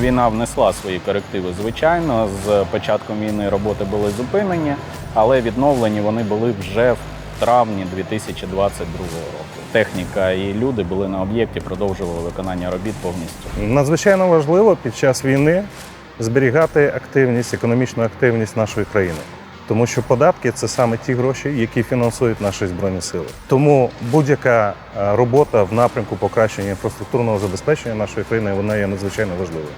Війна внесла свої корективи. Звичайно, з початком війни роботи були зупинені, але відновлені вони були вже в травні 2022 року. Техніка і люди були на об'єкті, продовжували виконання робіт повністю. Надзвичайно важливо під час війни зберігати активність, економічну активність нашої країни. Тому що податки це саме ті гроші, які фінансують наші збройні сили. Тому будь-яка е, робота в напрямку покращення інфраструктурного забезпечення нашої країни вона є надзвичайно важливою.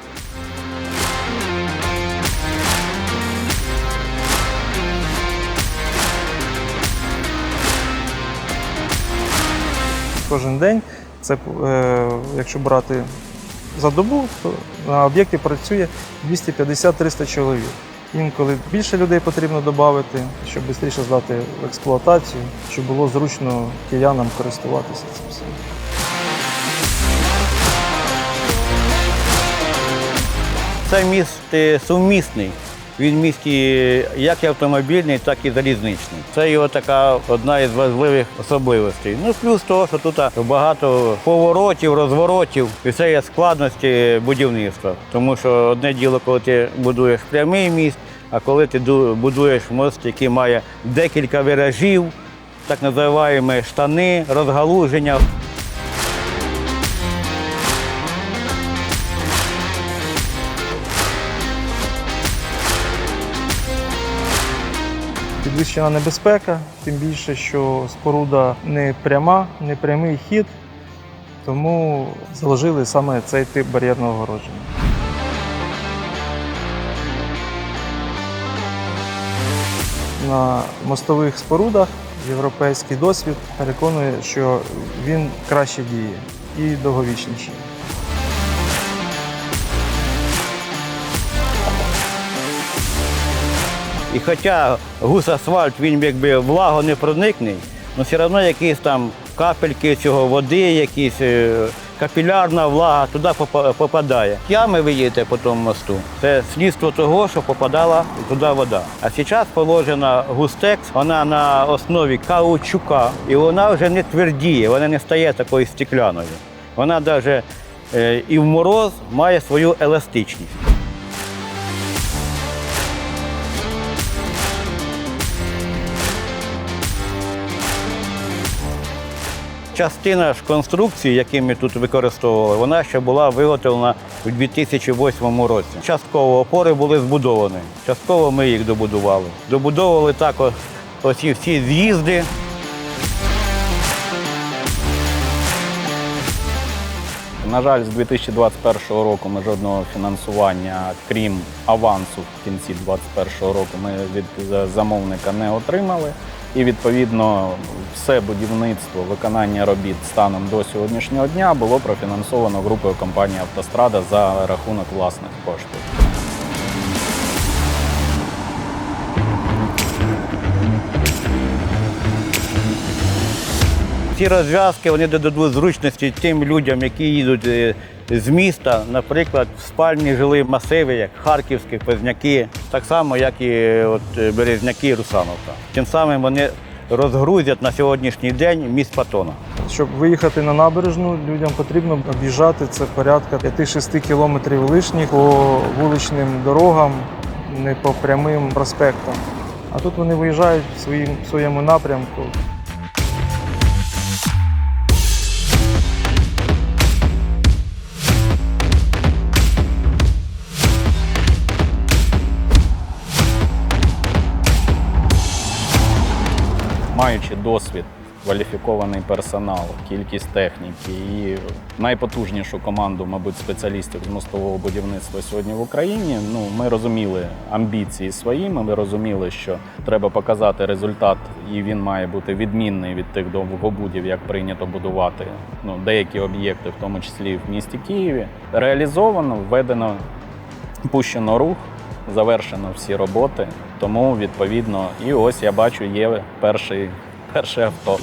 Кожен день це, е, якщо брати за добу, то на об'єкті працює 250-300 чоловік. Інколи більше людей потрібно додати, щоб швидше здати в експлуатацію, щоб було зручно киянам користуватися цим всім. Це міст е, сумісний. Він місті як автомобільний, так і залізничний. Це його така одна із важливих особливостей. Ну плюс того, що тут багато поворотів, розворотів, і це є складності будівництва. Тому що одне діло, коли ти будуєш прямий міст, а коли ти будуєш мост, який має декілька виражів, так називаємо штани, розгалуження. Підвищена небезпека, тим більше, що споруда не пряма, не прямий хід, тому заложили саме цей тип бар'єрного огородження. На мостових спорудах європейський досвід переконує, що він краще діє і довговічніший. І хоча гус-асфальт він якби влаго не проникне, але все одно якісь там капельки цього води, якісь е, капілярна влага туди попадає. Ями ви їдете по тому мосту. Це слідство того, що попадала туди вода. А зараз положена густекс, вона на основі каучука, і вона вже не твердіє, вона не стає такою стекляною. Вона навіть і в мороз має свою еластичність. Частина ж конструкції, які ми тут використовували, вона ще була виготовлена у 2008 році. Частково опори були збудовані, частково ми їх добудували. Добудовували також оці всі з'їзди. На жаль, з 2021 року ми жодного фінансування, крім авансу в кінці 2021 року, ми від замовника не отримали. І відповідно все будівництво, виконання робіт станом до сьогоднішнього дня було профінансовано групою компанії Автострада за рахунок власних коштів. Ці розв'язки вони додадуть зручності тим людям, які їдуть е, з міста, наприклад, в спальні жилі масиви, як Харківські, Позняки, так само, як і е, от, е, Березняки Русановка. Тим самим вони розгрузять на сьогоднішній день міст Патона. Щоб виїхати на набережну, людям потрібно об'їжджати це порядка 5-6 кілометрів лишніх по вуличним дорогам, не по прямим проспектам. А тут вони виїжджають в своєму напрямку. Маючи досвід, кваліфікований персонал, кількість техніки і найпотужнішу команду, мабуть, спеціалістів з мостового будівництва сьогодні в Україні. Ну, ми розуміли амбіції свої. Ми розуміли, що треба показати результат, і він має бути відмінний від тих довгобудів, як прийнято будувати ну, деякі об'єкти, в тому числі в місті Києві. Реалізовано, введено, пущено рух. Завершено всі роботи, тому відповідно, і ось я бачу, є перший, перше авто.